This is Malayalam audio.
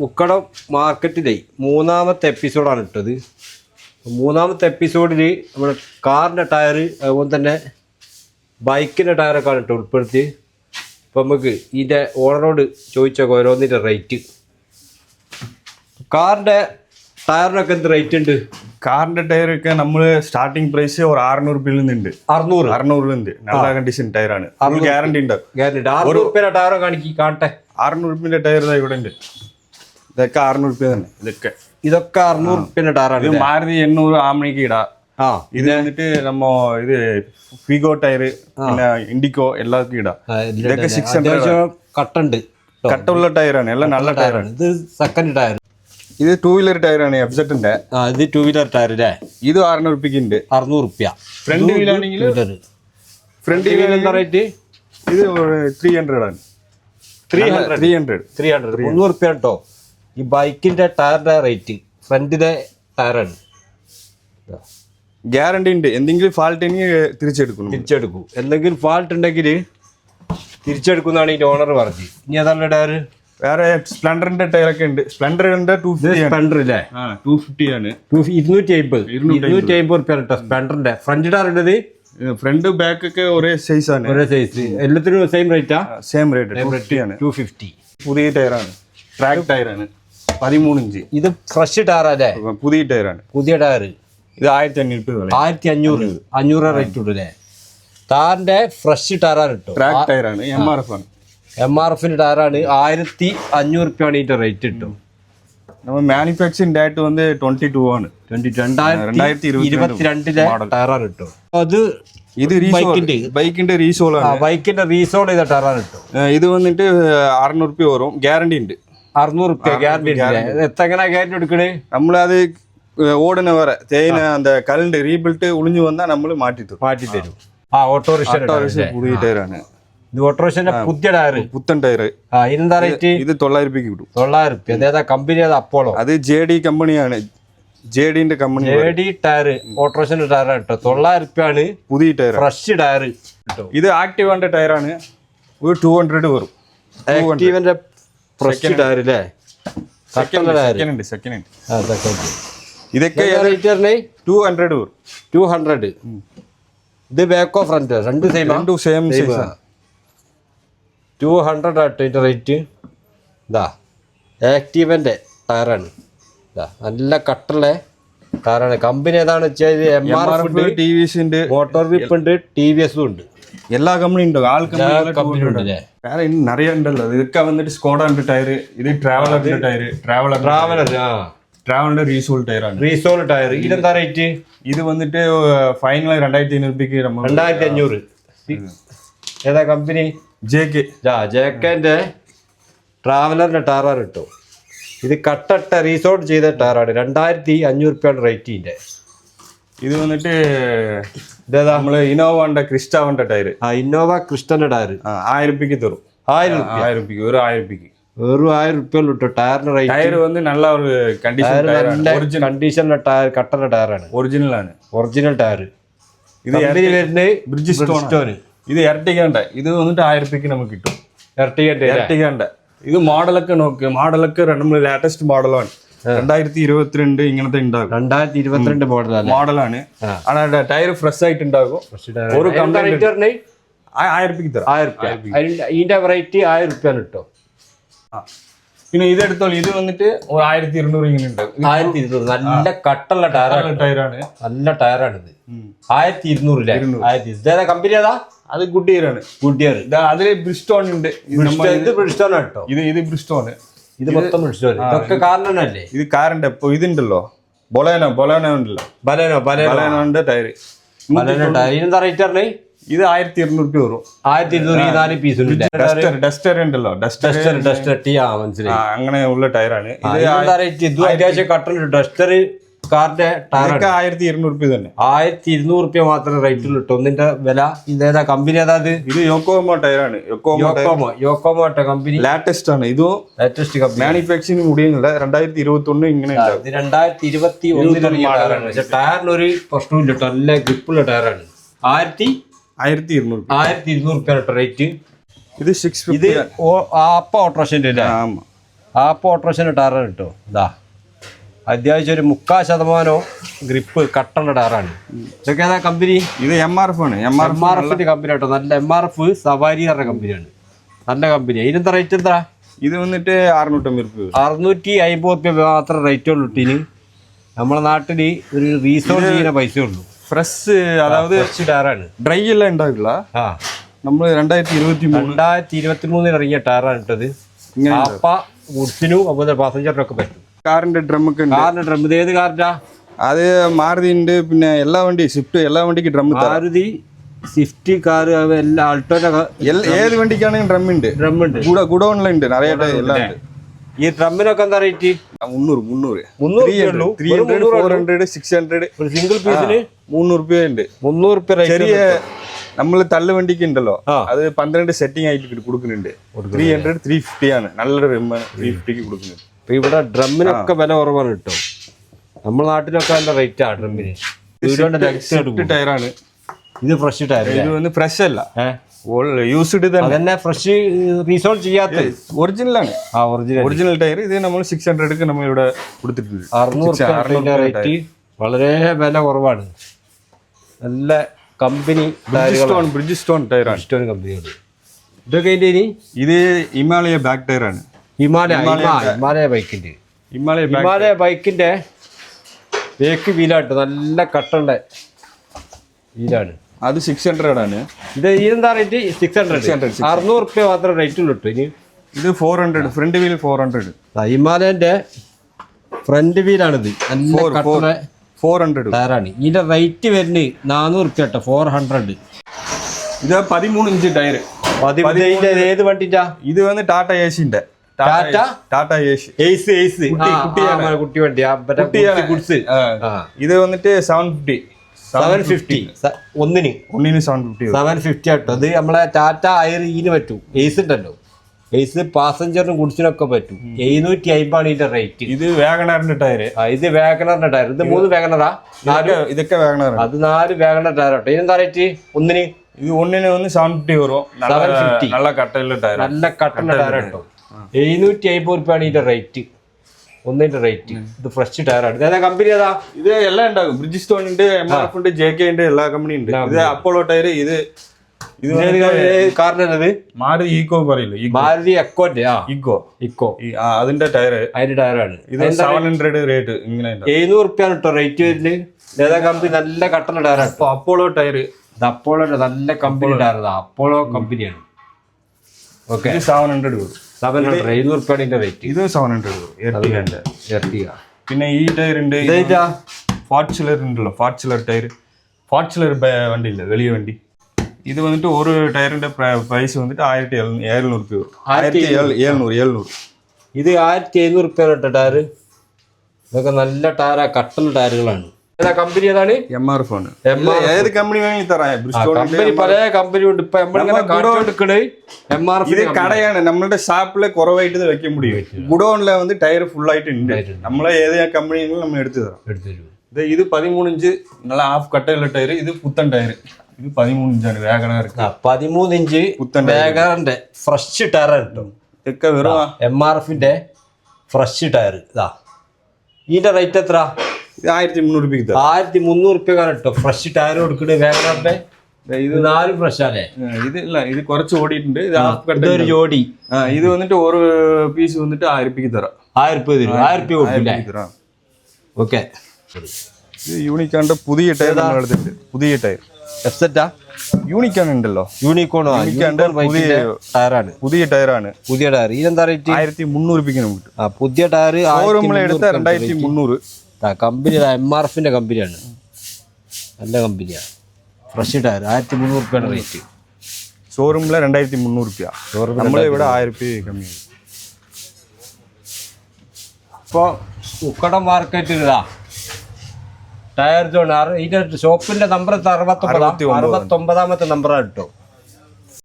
മുക്കട മാർക്കറ്റിലെ മൂന്നാമത്തെ എപ്പിസോഡാണ് ഇട്ടത്. മൂന്നാമത്തെ എപ്പിസോഡിൽ നമ്മുടെ കാറിന്റെ ടയർ അതുപോലെ തന്നെ ബൈക്കിന്റെ ടയറൊക്കെ ആണ് ഇട്ട് ഉൾപ്പെടുത്തി ഇപ്പം നമുക്ക് ഇതിന്റെ ഓണറോട് ചോദിച്ചൊക്കെ ഓരോന്നിന്റെ റേറ്റ് കാറിന്റെ ടയറിനൊക്കെ എന്ത് റേറ്റ് ഉണ്ട്? കാറിന്റെ ടയർ ഒക്കെ നമ്മൾ സ്റ്റാർട്ടിംഗ് പ്രൈസ് ഒരു അറുന്നൂറ് ബില്ലിൽ നിന്നുണ്ട്. അറുന്നൂറ് അറുന്നൂറിലുണ്ട് നല്ല കണ്ടീഷൻ ടയറാണ് ആണ്. ഗ്യാരണ്ടി ഉണ്ട്. ഗ്യാരണ്ടി അറുന്നൂറ് ടയർ കാണിക്കി കാണട്ടെ. അറുന്നൂറ് ടയർ ഇവിടെ ഉണ്ട്. ഇതൊക്കെ അറുന്നൂറ് റുപ്യ തന്നെ. ഇതൊക്കെ. ഇതൊക്കെ അറുന്നൂറ് റുപ്യന്റെ ഇത് ടയറാണ് മാരുതി എണ്ണൂറ് ആമണിക്ക് ഇടാ. ആ. ഇത് വന്നിട്ട് നമ്മ ഇത് ഫിഗോ ടയർ പിന്നെ ഇൻഡിക്കോ എല്ലാവർക്കും ഇടാം. ഇതൊക്കെ. സിക്സ് ഹൺഡ്രഡ് അത്യാവശ്യം കട്ടുണ്ട് ട്ടോ. കട്ടുള്ള ടയറാണ്. എല്ലാം നല്ല ടയറാണ്. ഇത് സെക്കൻഡ് ടയർ ഇത് ടൂ വീലർ ടയറാണ് എഫ്സെറ്റിന്റെ. ആ ഇത് ടൂ വീലർ ടയർ അല്ലേ ഇത് അറുന്നൂറ് റുപ്യക്ക് ഉണ്ട് അറുന്നൂറ് റുപ്യ ഫ്രണ്ട് വീലാണെങ്കിൽ ഫ്രണ്ട് വീൽ എന്താ റേറ്റ് ഇത് ത്രീ ഹൺഡ്രഡ് ആണ്. Three hundred three hundred three hundred മുന്നൂറ് റുപ്യ കേട്ടോ ഈ ബൈക്കിന്റെ ടയറിന്റെ റേറ്റ് ഫ്രണ്ടിലെ ടയറാണ്. ഗ്യാരണ്ടി ഉണ്ട്. എന്തെങ്കിലും ഫാൾട്ട് ഉണ്ടെങ്കിൽ തിരിച്ചെടുക്കും. എന്തെങ്കിലും ഫാൾട്ട് ഉണ്ടെങ്കിൽ തിരിച്ചെടുക്കുന്നതാണ് ഈ ഓണർ പറഞ്ഞത്. ഇനി അതല്ല ടയർ വേറെ ടയർ ഒക്കെ ഉണ്ട്. സ്പ്ലെൻഡറിന്റെ ടൂ ആണ്. അല്ലേ ടു ഫിഫ്റ്റി ആണ്. ഇരുന്നൂറ്റി അമ്പത് ഇരുന്നൂറ്റി അമ്പത് റുപ്യ കേട്ടോ സ്പെൻഡറിന്റെ ഫ്രണ്ട് ടയർ ഉള്ളത്? ഫ്രണ്ട് ബാക്ക് ഒക്കെ ഒരേ സൈസ് ആണ്. ഒരേ സൈസ് എല്ലാത്തിനും സെയിം റേറ്റാ സെയിം റേറ്റ് ആണ്. ടു ഫിഫ്റ്റി പുതിയ ടയറാണ്. ട്രാക്ക് ടയറാണ്. പതിമൂന്ന് ഇഞ്ച്. ഇത് ഫ്രഷ് ടയറല്ലേ പുതിയ ടയറാണ് പുതിയ ടയർ ഇത് ആയിരത്തി അഞ്ഞൂറ് ആയിരത്തി. അഞ്ഞൂറ് അഞ്ഞൂറ് റേറ്റ് ഉണ്ട് അല്ലേ താറിന്റെ ഫ്രഷ് ടയറാണ് കിട്ടും ട്രാക്ക് ടയറാണ് എം ആർ എഫ് ആണ്. എം ആർ എഫിന്റെ ടയറാണ് ആയിരത്തി അഞ്ഞൂറ് റുപ്യാണ് ഇതിന്റെ റേറ്റ് കിട്ടും നമ്മൾ മാനുഫാക്ചറിംഗ് ഡേറ്റ് വന്ന് ട്വന്റി ടു ആണ്. ട്വന്റി രണ്ടായിരത്തി രണ്ടായിരത്തി ഇരുപത്തിരണ്ടിലെ ടയറാണ് കിട്ടും അത് ഇത് ബൈക്കിന്റെ ബൈക്കിന്റെ റീസോൾ ആണ്. ബൈക്കിന്റെ റീസോൾ ചെയ്ത ടയറാണ് കിട്ടും ഏഹ് ഇത് വന്നിട്ട് അറുന്നൂറ് രൂപ വരും. ഗ്യാരണ്ടി ഉണ്ട്. അറുന്നൂറ് റുപ്യ ഗ്യാരണ്ടി എത്ര ഗ്യാരണ്ടി എടുക്കണേ നമ്മൾ അത് ഓടുന്ന വരെ തേയില அந்த கல்ண்டு ரீபில்ட் ஒளிஞ்சு வந்தா നമ്മൾ മാറ്റി തരും മാറ്റി തരും ആ ഓട്ടോറിക്ഷ പുതിയ ടയറാണ് ഇത് ഓട്ടോറിക്ഷന്റെ പുതിയ ടയർ പുത്തൻ ടയർ ആ ഇതിനെന്താ റേറ്റ് ഇത് തൊള്ളായിരം രൂപയ്ക്ക് കിട്ടും തൊള്ളായിരം റുപ്യ അതേതാ കമ്പനി ഏതാ അപ്പോളോ അത് ജെ ഡി കമ്പനിയാണ് ജെ ഡിന്റെ കമ്പനി എ ഡി ടയർ ഓട്ടോറിക്ഷന്റെ ടയർ കേട്ടോ തൊള്ളായിരം റുപ്യാണ് പുതിയ ടയർ ഫ്രഷ് ടയർ കിട്ടും ഇത് ആക്റ്റീവാന്റെ ടയറാണ് ഒരു ടു ഹൺഡ്രഡ് വരും ആക്റ്റീവന്റെ ടയർ അല്ലേ ഇതൊക്കെ ടു ഹൺഡ്രഡ് ടു ഹൺഡ്രഡ് ഇത് ബാക്കോ ഫ്രണ്ട് രണ്ട് സെയിം രണ്ടും സെയിം ടു ഹൺഡ്രഡ് ആട്ടോ ഇതിന്റെ റേറ്റ് ഇതാ. ആക്റ്റീവന്റെ ടയറാണ് ഇതാ നല്ല കട്ടുള്ള ടയറാണ് കമ്പനി ഏതാണ് വെച്ചാൽ എം ആർ എഫ് ഉണ്ട് ടി വി എസ് ഉണ്ട്. മോട്ടോർ വിപ്പ് ഉണ്ട് ടി വി എസും ഉണ്ട്. எல்லா கம்பெனியும் உண்டு ஆல் கம்பெனி வேற இன்னும் நிறைய உண்டு அது இதுக்க வந்துட்டு ஸ்கோடா உண்டு டயரு இது traveller tyre traveller traveller traveller resole tyre resole tyre இது எந்த ரேட்டு இது வந்துட்டு ஃபைனலாக ரெண்டாயிரத்தி ஐநூறு ரூபாய்க்கு நம்ம ரெண்டாயிரத்தி അഞ്ഞൂറ് ഏതാ കമ്പനി ജെ കെ ആ ജെ കെന്റെ ട്രാവലറിന്റെ ടയറാണ് കിട്ടും ഇത് കട്ടട്ട റീസോർട്ട് ചെയ്ത ടയറാണ് രണ്ടായിരത്തി അഞ്ഞൂറ് രൂപയാണ് റേറ്റിന്റെ ഇത് വന്നിട്ട് ഇതേതാ നമ്മൾ ഇന്നോവന്റെ ക്രിസ്റ്റാവന്റെ ടയർ ആ ഇന്നോവ ക്രിസ്റ്റന്റെ ടയർ ആയിരം രൂപയ്ക്ക് തരും. ആയിരം ആയിരം രൂപയ്ക്ക് ഒരു ആയിരം രൂപയ്ക്ക് വെറും ആയിരം റുപ്യുള്ളൂ കേട്ടോ ടയറിന്റെ റേറ്റ് ടയർ വന്ന് നല്ല ഒരു കണ്ടീഷൻ ടയറാണ് കണ്ടീഷനിലെ ടയർ കട്ടറ ടയറാണ് ഒറിജിനൽ ആണ്. ഒറിജിനൽ ടയർ ഇത് വരുന്നത് ബ്രിഡ്ജിസ്റ്റോൺ സ്റ്റോൺ ഇത് ഇരട്ടിക്കേണ്ട ഇത് വന്നിട്ട് ആയിരം രൂപയ്ക്ക് നമുക്ക് കിട്ടും. ഇരട്ടിക്കേണ്ട ഇരട്ടിക്കേണ്ട ഇത് മോഡലൊക്കെ നോക്ക്. മോഡലൊക്കെ നമ്മൾ ലേറ്റസ്റ്റ് മോഡലാണ് രണ്ടായിരത്തി ഇരുപത്തിരണ്ട് ഇങ്ങനത്തെ ഉണ്ടാകും. രണ്ടായിരത്തി ഇരുപത്തിരണ്ട് മോഡൽ മോഡലാണ് ആണ്. ടയർ ഫ്രഷ് ആയിട്ട് ഉണ്ടാകും. ഒരു വെറൈറ്റി ആയിരം തരാം. റുപ്യ അതിന്റെ ഇതിന്റെ റേറ്റ് ആയിരം റുപ്യാണ് കിട്ടും. പിന്നെ ഇത് എടുത്തോളൂ. ഇത് വന്നിട്ട് ഒരു ആയിരത്തി ഇരുന്നൂറ് ഇങ്ങനെ ഉണ്ടാകും. ആയിരത്തി ഇരുന്നൂറ് നല്ല കട്ടുള്ള ടയറാണ് ടയറാണ് നല്ല ടയറാണ് ഇത്. ആയിരത്തി ഇരുന്നൂറ്. ആയിരത്തി ഇതേതാ കമ്പനി ഏതാ? അത് ഗുഡ് ഇയർ ആണ്. ഗുഡ് ഇയർ അതിൽ ബ്രിസ്റ്റോൺ ഉണ്ട്. ബ്രിസ്റ്റോൺ നമ്മ- കേട്ടോ ഇത് ഇത് ബ്രിസ്റ്റോൺ ഇത് മൊത്തം ഇതൊക്കെ കാരണല്ലേ ഇത് കാറിന്റെ ഇതുണ്ടല്ലോ. ബൊലേനോ ബൊലേനോ ഉണ്ടല്ലോ. Baleno Baleno. ഉണ്ട് ടയർ ബലേനോ ടയർ ഇതിനെന്താ റേറ്റ് പറഞ്ഞേ? ഇത് ആയിരത്തി ഇരുന്നൂറ് രൂപ വരും ആയിരത്തി ഇരുന്നൂറ് നാല് പീസ് ഡസ്റ്റർ ഡസ്റ്റർ. ഉണ്ടല്ലോ. ഡസ്റ്റർ. ഡസ്റ്റർ ടി ആ മനസ്സിലായി. അങ്ങനെ ഉള്ള ടയറാണ്. ഇത് അത്യാവശ്യം കട്ടുണ്ട് ഡസ്റ്റർ കാറിന്റെ ടയർ ആയിരത്തി ഇരുന്നൂറ് റുപ്യ തന്നെ. ആയിരത്തി ഇരുന്നൂറ് റുപ്യ മാത്രമേ റേറ്റിൽ കേട്ടോ ഒന്നിന്റെ വില ഇതേതാ കമ്പനി ഏതാ ഇത്? ഇത് യോക്കോമോ ടയറാണ് യോക്കോമോ യോക്കോമോ കമ്പനി ലാറ്റസ്റ്റ് ആണ്. ഇതും ലേറ്റസ്റ്റ് കമ്പനി മാനുഫാക്ചറിങ് മുടിയുന്നില്ല രണ്ടായിരത്തി ഇരുപത്തി ഒന്ന് ഇങ്ങനെ രണ്ടായിരത്തി ഇരുപത്തി ഒന്നിലിറങ്ങിയ ടയറിനൊരു പ്രശ്നമില്ല കേട്ടോ നല്ല ഗ്രിപ്പുള്ള ടയറാണ് ആയിരത്തി ആയിരത്തി ഇരുന്നൂറ് ആയിരത്തി ഇരുന്നൂറ് റുപ്യ കേട്ടോ റേറ്റ് ഇത് സിക്സ് ഇത് ആപ്പ ഓട്ടോറേഷന്റെ ഓട്ടോറിക്ഷന്റെ ആപ്പ് ഓട്ടോറിക്ഷന്റെ ടയറാണ് കേട്ടോ ഇതാ. അത്യാവശ്യം ഒരു മുക്കാൽ ശതമാനോ ഗ്രിപ്പ് കട്ടണ ടയറാണ് ഇതൊക്കെ ഏതാ കമ്പനി ഇത് എം ആർ എഫ് ആണ്. എം ആർ എം ആർ എഫിന്റെ കമ്പനി കേട്ടോ നല്ല എം ആർ എഫ് സവാരി പറഞ്ഞ കമ്പനിയാണ് നല്ല കമ്പനി അതിനെന്താ റേറ്റ് എന്താ? ഇത് വന്നിട്ട് അറുന്നൂറ്റമ്പത് വരും. അറുന്നൂറ്റി അമ്പത് റുപ്യ മാത്രം റേറ്റ് ഉള്ളൂ ഇട്ടിന് നമ്മളെ നാട്ടിൽ ഒരു റീസോൾവ് ചെയ്യുന്ന പൈസ ഉള്ളൂ. ഫ്രഷ് അതായത് ടയറാണ് ഡ്രൈ എല്ലാം ഉണ്ടാവില്ല ആ. നമ്മൾ രണ്ടായിരത്തി ഇരുപത്തി മൂന്ന് രണ്ടായിരത്തി ഇരുപത്തി മൂന്നിൽ ഇറങ്ങിയ ടയറാണ് ഇട്ടത് അപ്പ ഗുഡ്സിനും അതുപോലെ പാസഞ്ചറിനൊക്കെ പറ്റും. കാറിന്റെ ഡ്രം ഒക്കെ ഉണ്ട് കാറിന്റെ ഡ്രം ഇത് ഏത് കാറിന്റെ അത് മാരുതി ഉണ്ട് പിന്നെ എല്ലാ വണ്ടി സ്വിഫ്റ്റ് എല്ലാ വണ്ടിക്കും ഡ്രം മാരുതി സ്വിഫ്റ്റ് കാർ എല്ലാ ആൾട്ടോന്റെ ഏത് വണ്ടിക്കാണെങ്കിലും ഡ്രം ഉണ്ട് ഡ്രം ഉണ്ട് കൂടെ ഗുഡോണിലും ഉണ്ട് നിറയെ ടൈ- എല്ലാം ഉണ്ട് ഈ ഡ്രമ്മിനൊക്കെ എന്താ റേറ്റ് ആ, മുന്നൂറ് മുന്നൂറ് മുന്നൂറ് ത്രീ ഉള്ളൂ. ഹൺഡ്രഡ് ത്രീ വെറും ഹൺഡ്രഡ് മുന്നൂറ് ഫോർ ഹൺഡ്രഡ് സിക്സ് ഹൺഡ്രഡ് ഒരു സിംഗിൾ പീസിന് മുന്നൂറ് രൂപ ഉണ്ട് മുന്നൂറ് റുപ്യ റേറ്റ് ചെറിയ നമ്മൾ തള്ളു വണ്ടിക്ക് ഉണ്ടല്ലോ ആ. അത് പന്ത്രണ്ട് സെറ്റിംഗ് ആയിട്ട് കൊടുക്കുന്നുണ്ട് ത്രീ ഹൺഡ്രഡ് ത്രീ ഫിഫ്റ്റി ആണ് നല്ലൊരു റിമ്മാണ് ത്രീ ഫിഫ്റ്റിക്ക് കൊടുക്കുന്നുണ്ട് അപ്പൊ ഇവിടെ ഡ്രമ്മിനൊക്കെ വില കുറവാണ് കേട്ടോ. നമ്മുടെ നാട്ടിലൊക്കെ നല്ല റേറ്റ് ആ ഡ്രമ്മിന്. ടയറാണ്. ഇത് ഫ്രഷ് ടയർ ഇത് ഫ്രഷ് അല്ല. യൂസ്ഡ് തന്നെ ഫ്രഷ് റീസോൾവ് ചെയ്യാത്ത ഒറിജിനലാണ് ആ ഒറിജിനൽ ഒറിജിനൽ ടയർ ഇത് നമ്മൾ സിക്സ് ഹൺഡ്രഡ് നമ്മൾ ഇവിടെ കൊടുത്തിട്ടുണ്ട്. അറുന്നൂറ് റേറ്റ് വളരെ വില കുറവാണ്. നല്ല company Bridgestone bridge stone ടയറാണ് ഇഷ്ടം കമ്പനിയാണ് ഇതൊക്കെ ഇനി? ഇത് ഹിമാലയ ബാക്ക് ടയറാണ് ഹിമാലയ ഹിമാ- ഹിമാലയ ബൈക്കിന്റെ ഹിമാലയ ഹിമാലയ ബൈക്കിന്റെ ബേക്ക് വീലാട്ട്. നല്ല കട്ടണ്ട വീലാണ്. അത് സിക്സ് ഹൺഡ്രഡ് ആണ്. ഇത് ഇതെന്താ റേറ്റ് സിക്സ് ഹൺഡ്രഡ് 600, അറുന്നൂറ് റുപ്യ മാത്രമേ റേറ്റ് ഉള്ളൂ ഇനി. ഇത് four hundred front wheel four hundred ഹിമാലയന്റെ front വീലാണിത് നല്ല ഫോർ ഹൺഡ്രഡ് ടയറാണ് ഇതിന്റെ റേറ്റ് വരുന്നത് നാനൂറ് റുപ്യ കേട്ടോ ഫോർ ഹൺഡ്രഡ് ഇത് പതിമൂന്ന് ഇഞ്ച് ടയർ പതിമൂന്ന് ഏത് വണ്ടിന്റെ? ഇത് വന്ന് ടാറ്റ ഏഷ്യന്റെ ടാറ്റ? ടാറ്റ? എയ്സ് കുട്ടിയാണ്. കുട്ടി വണ്ടി. ഗുഡ്സ് ഇത് വന്നിട്ട് സെവൻ ഫിഫ്റ്റി സെവൻ ഫിഫ്റ്റി. ഒന്നിന്. ഒന്നിന് സെവൻ ഫിഫ്റ്റി സെവൻ ഫിഫ്റ്റി ആട്ടോ. അത് നമ്മളെ ടാറ്റ ഐറിന് പറ്റും. എയ്സ് ഉണ്ടല്ലോ. എയ്സ് പാസഞ്ചറിനും ഗുഡ്സിനൊക്കെ പറ്റും. എഴുന്നൂറ്റി അമ്പതാണ് ഇതിന്റെ റേറ്റ് ഇത് വേഗണറിന്റെ ടയർ ഇത് വേഗണറിന്റെ ടയർ ഇത് മൂന്ന് വേഗണറാ. നാല്. ഇതൊക്കെ വേഗണർ അത് നാല് വേഗണർ ടയർ ആട്ടോ ഇതിനെന്താ റേറ്റ് ഒന്നിന്? ഇത് ഒന്നിന് ഒന്ന് സെവൻ ഫിഫ്റ്റി വരും. നല്ല 750. നല്ല കട്ടയുള്ള ടയർ നല്ല കട്ടണ ടയർ കേട്ടോ. എഴുന്നൂറ്റി അമ്പത് റുപ്യാണ് ഇതിന്റെ റേറ്റ് ഒന്നിന്റെ റേറ്റ് ഇത് ഫ്രഷ് ടയറാണ് ഏതാ കമ്പനി ഏതാ? ഇത് എല്ലാം ഉണ്ടാകും. ബ്രിഡ്ജ് സ്റ്റോൺ ഉണ്ട് എം ആർ എഫ് ഉണ്ട് ജെ കെ ഉണ്ട് എല്ലാ കമ്പനി ഉണ്ട്. ഇത് അപ്പോളോ ടയർ ഇത് ഇത് കാറിനത് മാരുതി ഈക്കോ പറയില്ലേ? മാരുതി എക്കോന്റെ ആ. ഈക്കോ ഇക്കോ അതിന്റെ ടയർ അതിന്റെ ടയറാണ് ഇത് സെവൻ ഹൺഡ്രഡ് റേറ്റ് ഇങ്ങനെ എഴുന്നൂറ് റുപ്യാണ് കേട്ടോ റേറ്റ് വരുന്നത്. ഏതാ കമ്പനി നല്ല കട്ടണ ടയറാണ് അപ്പൊ അപ്പോളോ ടയർ അപ്പോളോ നല്ല കമ്പനി ടയർ അപ്പോളോ കമ്പനിയാണ് ഓക്കെ സെവൻ ഹൺഡ്രഡ് വരും സെവൻ ഹൺഡ്രഡ് എഴുന്നൂറ് ഇത് സെവൻ ഹൺഡ്രഡ് വരും എർട്ടിഗന്റെ എർട്ടിക പിന്നെ ഈ ടയർ ഉണ്ട് ഫാർച്ചുലർ ടയർ ഫാർച്ചുലർ വണ്ടി ഇല്ല വലിയ വണ്ടി. ഇത് വന്നിട്ട് ഒരു ടയറിന്റെ പ്രൈസ് വന്നിട്ട് ആയിരത്തി എഴുന്നൂറ് ഏഴുന്നൂറ് രൂപ വരും ആയിരത്തി ഏഴുന്നൂറ് ഏഴുന്നൂറ് ഇത് ആയിരത്തി എഴുന്നൂറ് റുപ്യാണ് ടയർ ഇതൊക്കെ നല്ല ടയറാണ് കട്ടൽ ടയറുകളാണ് കമ്പനി ഏതാണ് എം ആർ എഫ് ആണ് ഏത് കമ്പനി വേണമെങ്കിൽ തരാം ബ്രിസ്റ്റോൾ ഉണ്ട്. കമ്പനി പല കമ്പനി ഉണ്ട് ഇപ്പൊ നമ്മളിങ്ങനെ കാണിച്ചോണ്ടിരിക്കണേ എം ആർ ഇത് കടയാണ് നമ്മളുടെ ഷാപ്പിൽ കുറവായിട്ട് ഇത് വെക്കാൻ മുടിയും ഗുഡോണിലെ വന്ന് ടയർ ഫുൾ ആയിട്ട് ഉണ്ട് നമ്മളെ ഏത് കമ്പനിയെങ്കിലും നമ്മൾ എടുത്തു തരാം എടുത്തു ഇത് ഇത് പതിമൂന്ന് ഇഞ്ച് നല്ല ഹാഫ് കട്ടയുള്ള ടയർ ഇത് പുത്തൻ ടയർ ഇത് പതിമൂന്ന് ഇഞ്ചാണ് വേഗണർക്ക് ആ പതിമൂന്ന് ഇഞ്ച് പുത്തൻ വേഗറിന്റെ ഫ്രഷ് ടയർ കിട്ടും ഇതൊക്കെ വെറും ആ- എം ആർ എഫിന്റെ ഫ്രഷ് ടയർ ഇതാ ഇതിന്റെ റേറ്റ് എത്ര ഇത് ആയിരത്തി മുന്നൂറ് രൂപയ്ക്ക് തരാം ആയിരത്തി മുന്നൂറ് റുപ്യ കേട്ടോ ഫ്രഷ് ടയർ കൊടുക്കണേ വേറെ ഇത് നാല് ഫ്രഷ് അല്ലേ ഇത് ഇല്ല ഇത് കുറച്ച് ഓടിയിട്ടുണ്ട്. ഇത് ഇതൊരു ജോഡി. ആ ഇത് വന്നിട്ട് ഓരോ പീസ് വന്നിട്ട് ആയിരം രൂപയ്ക്ക് തരാം. ആയിരം രൂപ തരും. ആയിരം രൂപ കൊടുക്കില്ലേ രൂപയ്ക്ക് തരാം. ഓക്കെ. യൂണിക്കോണിന്റെ യൂണിക്കാണ്ട് പുതിയ ടയർ എടുത്തിട്ടുണ്ട് പുതിയ ടയർ എഫ്സെറ്റാ യൂണിക്കോൺ ഉണ്ടല്ലോ. യൂണിക്കോൺ പുതിയ ടയറാണ് പുതിയ ടയറാണ് പുതിയ ടയർ ഇതെന്താ റേറ്റ് ആയിരത്തി മുന്നൂറ് രൂപയ്ക്ക് നമുക്ക് പുതിയ ടയർ എടുത്ത രണ്ടായിരത്തി മുന്നൂറ് കമ്പനി എം ആർ എഫിന്റെ കമ്പനിയാണ് നല്ല കമ്പനിയാണ്. ഫ്രഷ് ടയർ ആയിരത്തി മുന്നൂറ് രൂപയാണ് റേറ്റ് ഷോറൂമിലെ രണ്ടായിരത്തി മുന്നൂറ് രൂപ ഷോറൂം നമ്മൾ ഇവിടെ ആയിരം രൂപ കമ്മിയാണ് ഇപ്പോൾ ഉക്കടം മാർക്കറ്റ് ഇതാ ടയർ ജോൺ ഇതിന്റെ ഷോപ്പിന്റെ നമ്പർ അറുപത്തൊമ്പതാ. അറുപത്തി. അറുപത്തൊമ്പതാമത്തെ നമ്പറാണ് കേട്ടോ.